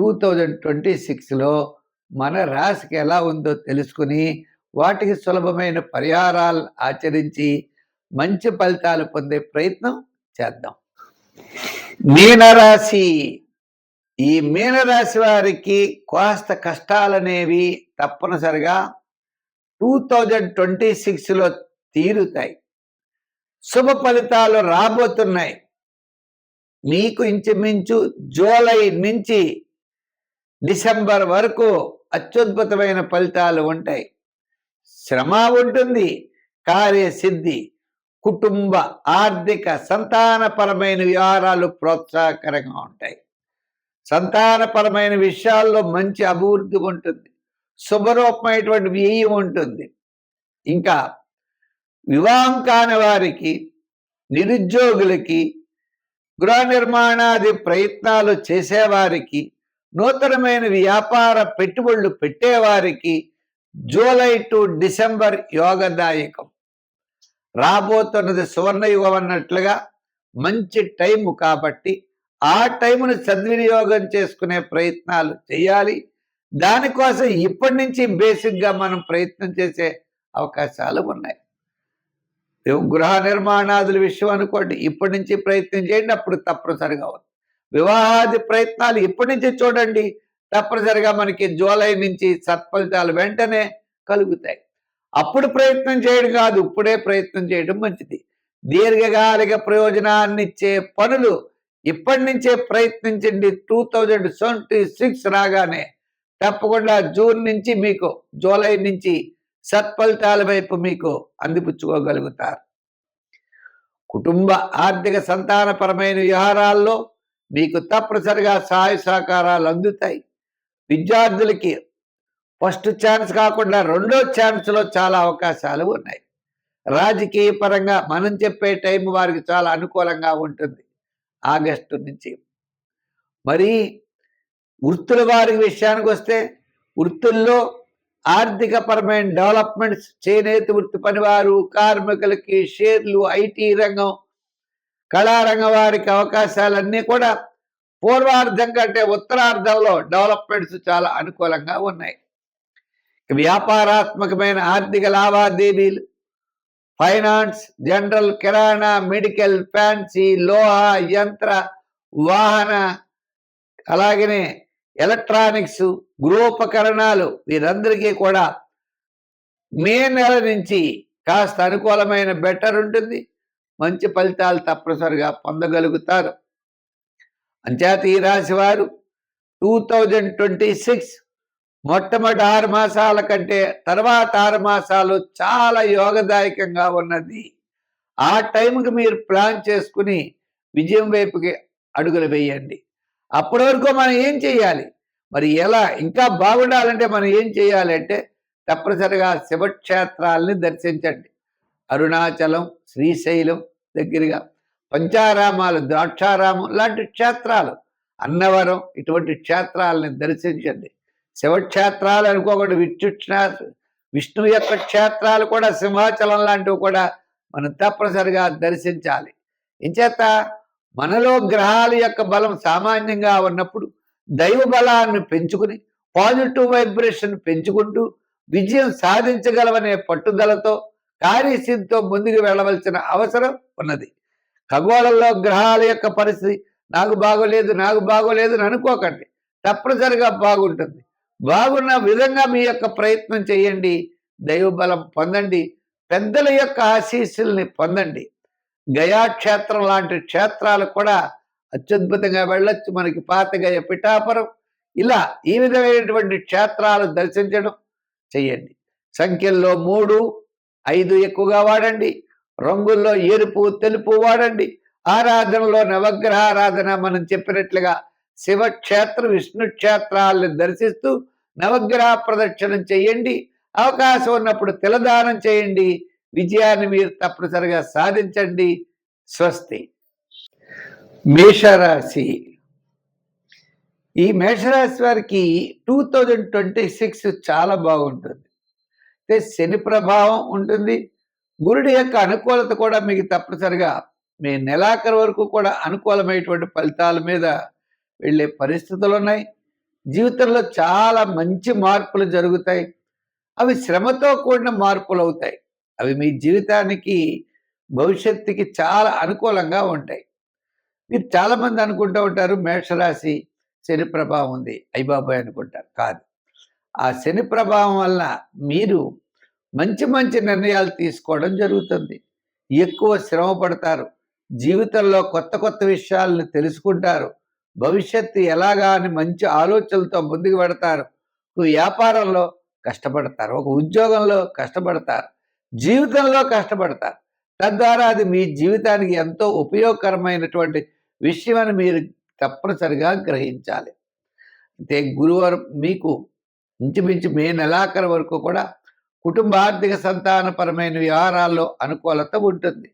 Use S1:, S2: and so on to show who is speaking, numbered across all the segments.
S1: Two thousand twenty సిక్స్లో మన రాశికి ఎలా ఉందో తెలుసుకుని వాటికి సులభమైన పరిహారాలు ఆచరించి మంచి ఫలితాలు పొందే ప్రయత్నం చేద్దాం. మీనరాశి. ఈ మీనరాశి వారికి కాస్త కష్టాలనేవి తప్పనిసరిగా టూ థౌజండ్ ట్వంటీ సిక్స్లో తీరుతాయి. శుభ ఫలితాలు రాబోతున్నాయి. మీకు ఇంచుమించు జూలై నుంచి డిసెంబర్ వరకు అత్యద్భుతమైన ఫలితాలు ఉంటాయి. శ్రమ ఉంటుంది కార్యసిద్ధి కుటుంబ ఆర్థిక సంతానపరమైన వ్యవహారాలు ప్రోత్సాహకరంగా ఉంటాయి. సంతానపరమైన విషయాల్లో మంచి అభివృద్ధి ఉంటుంది శుభరూపమైనటువంటి వ్యయం ఉంటుంది. ఇంకా వివాహం కాని వారికి నిరుద్యోగులకి గృహ నిర్మాణాది ప్రయత్నాలు చేసేవారికి నూతనమైన వ్యాపార పెట్టుబడులు పెట్టేవారికి జూలై టు డిసెంబర్ యోగదాయకం. రాబోతున్నది సువర్ణయుగం అన్నట్లుగా మంచి టైం కాబట్టి ఆ టైంను సద్వినియోగం చేసుకునే ప్రయత్నాలు చేయాలి. దానికోసం ఇప్పటి నుంచి బేసిక్గా మనం ప్రయత్నం చేసే అవకాశాలు ఉన్నాయి. గృహ నిర్మాణాదుల విషయం అనుకోండి ఇప్పటి నుంచి ప్రయత్నం చేయండి అప్పుడు తప్పనిసరిగా అవుతుంది. వివాహాది ప్రయత్నాలు ఇప్పటి నుంచి చూడండి. తప్పనిసరిగా మనకి జూలై నుంచి సత్ఫలితాలు వెంటనే కలుగుతాయి. అప్పుడు ప్రయత్నం చేయడం కాదు ఇప్పుడే ప్రయత్నం చేయడం మంచిది. దీర్ఘకాలిక ప్రయోజనాన్ని ఇచ్చే పనులు ఇప్పటి నుంచే ప్రయత్నించండి. టూ థౌజండ్ ట్వంటీ సిక్స్ రాగానే తప్పకుండా జూన్ నుంచి మీకు జూలై నుంచి సత్ఫలితాల వైపు మీకు అందిపుచ్చుకోగలుగుతారు. కుటుంబ ఆర్థిక సంతానపరమైన వ్యవహారాల్లో మీకు తప్పనిసరిగా సహాయ సహకారాలు అందుతాయి. విద్యార్థులకి ఫస్ట్ ఛాన్స్ కాకుండా రెండో ఛాన్స్లో చాలా అవకాశాలు ఉన్నాయి. రాజకీయ పరంగా మనం చెప్పే టైం వారికి చాలా అనుకూలంగా ఉంటుంది. ఆగస్టు నుంచి. మరి వృత్తుల వారి విషయానికి వస్తే వృత్తుల్లో ఆర్థిక పరమైన డెవలప్మెంట్స్ చేనేత వృత్తి పనివారు కార్మికులకి షేర్లు ఐటీ రంగం కళారంగ వారికి అవకాశాలన్నీ కూడా పూర్వార్థం కంటే ఉత్తరార్థంలో డెవలప్మెంట్స్ చాలా అనుకూలంగా ఉన్నాయి. వ్యాపారాత్మకమైన ఆర్థిక లావాదేవీలు ఫైనాన్స్ జనరల్ కిరాణా మెడికల్ ఫ్యాన్సీ లోహ యంత్ర వాహన అలాగనే ఎలక్ట్రానిక్స్ గృహోపకరణాలు వీరందరికీ కూడా మే నెల నుంచి కాస్త అనుకూలమైన బెటర్ ఉంటుంది. మంచి ఫలితాలు తప్పనిసరిగా పొందగలుగుతారు. అంచేత ఈ రాశి వారు టూ థౌజండ్ ట్వంటీ సిక్స్ మొట్టమొదటి ఆరు మాసాల కంటే తర్వాత ఆరు మాసాలు చాలా యోగదాయకంగా ఉన్నది. ఆ టైంకి మీరు ప్లాన్ చేసుకుని విజయం వైపుకి అడుగులు వేయండి. అప్పటి వరకు మనం ఏం చేయాలి? మరి ఎలా? ఇంకా బాగుండాలంటే మనం ఏం చేయాలంటే తప్పనిసరిగా శివక్షేత్రాలని దర్శించండి. అరుణాచలం శ్రీశైలం దగ్గరగా. పంచారామాలు ద్రాక్షారామం లాంటి క్షేత్రాలు. అన్నవరం ఇటువంటి క్షేత్రాలని దర్శించండి. శివక్షేత్రాలు అనుకోకుండా విచ్చుక్ష విష్ణు యొక్క క్షేత్రాలు కూడా సింహాచలం లాంటివి కూడా మనం తప్పనిసరిగా దర్శించాలి. ఇంచేత మనలో గ్రహాల యొక్క బలం సామాన్యంగా ఉన్నప్పుడు దైవ బలాన్ని పెంచుకుని పాజిటివ్ వైబ్రేషన్ పెంచుకుంటూ విజయం సాధించగలవనే పట్టుదలతో కార్యసిద్ధితో ముందుకు వెళ్ళవలసిన అవసరం ఉన్నది. ఖగోళంలో గ్రహాల యొక్క పరిస్థితి నాకు బాగోలేదు నాకు బాగోలేదు అని అనుకోకండి. తప్పనిసరిగా బాగుంటుంది. బాగున్న విధంగా మీ యొక్క ప్రయత్నం చేయండి. దైవబలం పొందండి. పెద్దల యొక్క ఆశీస్సుల్ని పొందండి. గయాక్షేత్రం లాంటి క్షేత్రాలు కూడా అత్యద్భుతంగా వెళ్ళొచ్చు. మనకి పాతగయ పిఠాపురం. ఇలా ఈ విధమైనటువంటి క్షేత్రాలు దర్శించడం చెయ్యండి సంఖ్యల్లో మూడు ఐదు ఎక్కువగా వాడండి. రంగుల్లో ఎరుపు తెలుపు వాడండి. ఆరాధనలో నవగ్రహ ఆరాధన మనం చెప్పినట్లుగా శివక్షేత్ర విష్ణు క్షేత్రాలను దర్శిస్తూ నవగ్రహ ప్రదక్షిణం చేయండి. అవకాశం ఉన్నప్పుడు తిలదానం చేయండి. విజయాన్ని మీరు తప్పనిసరిగా సాధించండి. స్వస్తి. మేషరాశి. ఈ మేషరాశి వారికి టూ థౌజండ్ ట్వంటీ సిక్స్ చాలా బాగుంటుంది. అంటే శని ప్రభావం ఉంటుంది. గురుడి యొక్క అనుకూలత కూడా మీకు తప్పనిసరిగా మీ నెలాఖరు వరకు కూడా అనుకూలమైనటువంటి ఫలితాల మీద వెళ్ళే పరిస్థితులు ఉన్నాయి. జీవితంలో చాలా మంచి మార్పులు జరుగుతాయి. అవి శ్రమతో కూడిన మార్పులు అవుతాయి. అవి మీ జీవితానికి భవిష్యత్తుకి చాలా అనుకూలంగా ఉంటాయి. మీరు చాలామంది అనుకుంటూ ఉంటారు మేషరాశి శని ప్రభావం ఉంది. అయ్యబాబాయ్ అనుకుంటారు. కాదు. ఆ శని ప్రభావం వల్ల మీరు మంచి మంచి నిర్ణయాలు తీసుకోవడం జరుగుతుంది. ఎక్కువ శ్రమ పడతారు. జీవితంలో కొత్త కొత్త విషయాలను తెలుసుకుంటారు. భవిష్యత్తు ఎలాగా అని మంచి ఆలోచనలతో ముందుకు పెడతారు వ్యాపారంలో కష్టపడతారు. ఒక ఉద్యోగంలో కష్టపడతారు. జీవితంలో కష్టపడతారు. తద్వారా అది మీ జీవితానికి ఎంతో ఉపయోగకరమైనటువంటి విషయం అని మీరు తప్పనిసరిగా గ్రహించాలి. అంటే గురువారం మీకు ఇంచుమించు మే నెలాఖరు వరకు కూడా కుటుంబ ఆర్థిక సంతానపరమైన వ్యవహారాల్లో అనుకూలత ఉంటుంది.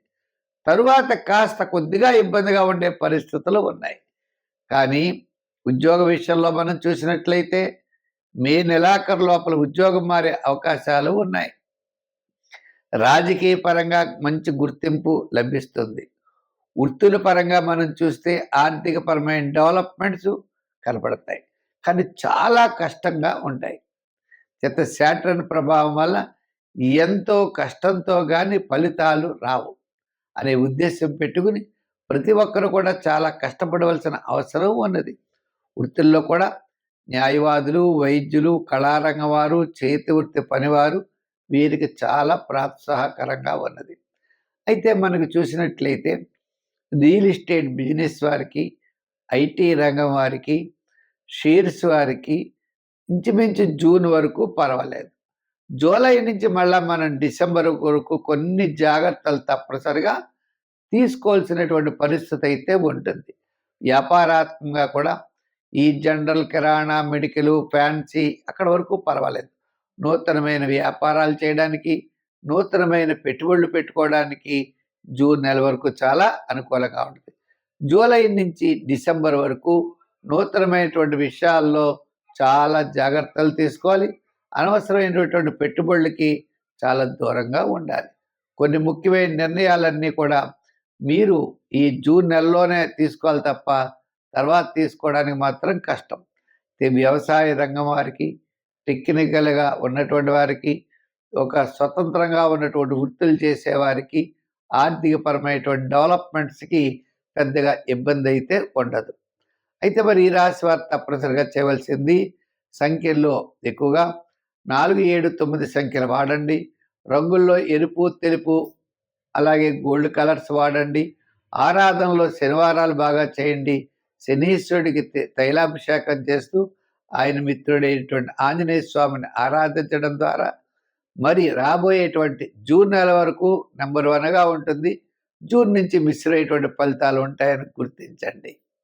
S1: తరువాత కాస్త కొద్దిగా ఇబ్బందిగా ఉండే పరిస్థితులు ఉన్నాయి. కానీ ఉద్యోగ విషయంలో మనం చూసినట్లయితే మే నెలాఖరు లోపల ఉద్యోగం మారే అవకాశాలు ఉన్నాయి. రాజకీయ పరంగా మంచి గుర్తింపు లభిస్తుంది. వృత్తుల పరంగా మనం చూస్తే ఆర్థిక పరమైన డెవలప్మెంట్స్ కనపడతాయి. కానీ చాలా కష్టంగా ఉంటాయి. చేత శాటర్న్ ప్రభావం వల్ల ఎంతో కష్టంతో కానీ ఫలితాలు రావు అనే ఉద్దేశం పెట్టుకుని ప్రతి ఒక్కరు కూడా చాలా కష్టపడవలసిన అవసరం ఉన్నది. వృత్తుల్లో కూడా న్యాయవాదులు వైద్యులు కళారంగం వారు చేతి వృత్తి పనివారు వీరికి చాలా ప్రోత్సాహకరంగా ఉన్నది. అయితే మనకు చూసినట్లయితే రియల్ ఎస్టేట్ బిజినెస్ వారికి ఐటీ రంగం వారికి షేర్స్ వారికి ఇంచుమించు జూన్ వరకు పర్వాలేదు. జూలై నుంచి మళ్ళీ మనం డిసెంబర్ వరకు కొన్ని జాగ్రత్తలు తప్పనిసరిగా తీసుకోవాల్సినటువంటి పరిస్థితి అయితే ఉంటుంది. వ్యాపారాత్మకంగా కూడా ఈ జనరల్ కిరాణా మెడికల్ ఫ్యాన్సీ అక్కడ వరకు పర్వాలేదు. నూతనమైన వ్యాపారాలు చేయడానికి నూతనమైన పెట్టుబడులు పెట్టుకోవడానికి జూన్ నెల వరకు చాలా అనుకూలంగా ఉంటుంది. జూలై నుంచి డిసెంబర్ వరకు నూతనమైనటువంటి విషయాల్లో చాలా జాగ్రత్తలు తీసుకోవాలి. అనవసరమైనటువంటి పెట్టుబడులకి చాలా దూరంగా ఉండాలి. కొన్ని ముఖ్యమైన నిర్ణయాలన్నీ కూడా మీరు ఈ జూన్ నెలలోనే తీసుకోవాలి తప్ప తర్వాత తీసుకోవడానికి మాత్రం కష్టం. వ్యవసాయ రంగం వారికి టెక్నికల్గా ఉన్నటువంటి వారికి ఒక స్వతంత్రంగా ఉన్నటువంటి వృత్తులు చేసేవారికి ఆర్థికపరమైనటువంటి డెవలప్మెంట్స్కి పెద్దగా ఇబ్బంది అయితే ఉండదు. అయితే మరి ఈ రాశి వారు తప్పనిసరిగా చేయవలసింది సంఖ్యల్లో ఎక్కువగా నాలుగు ఏడు తొమ్మిది సంఖ్యలు వాడండి. రంగుల్లో ఎరుపు తెలుపు అలాగే గోల్డ్ కలర్స్ వాడండి. ఆరాధనలో శనివారాలు బాగా చేయండి. శనీశ్వరుడికి తైలాభిషేకం చేస్తూ ఆయన మిత్రుడైనటువంటి ఆంజనేయ స్వామిని ఆరాధించడం ద్వారా మరి రాబోయేటువంటి జూన్ నెల వరకు నెంబర్ వన్గా ఉంటుంది. జూన్ నుంచి మిస్ అయ్యేటువంటి ఫలితాలు ఉంటాయని గుర్తించండి.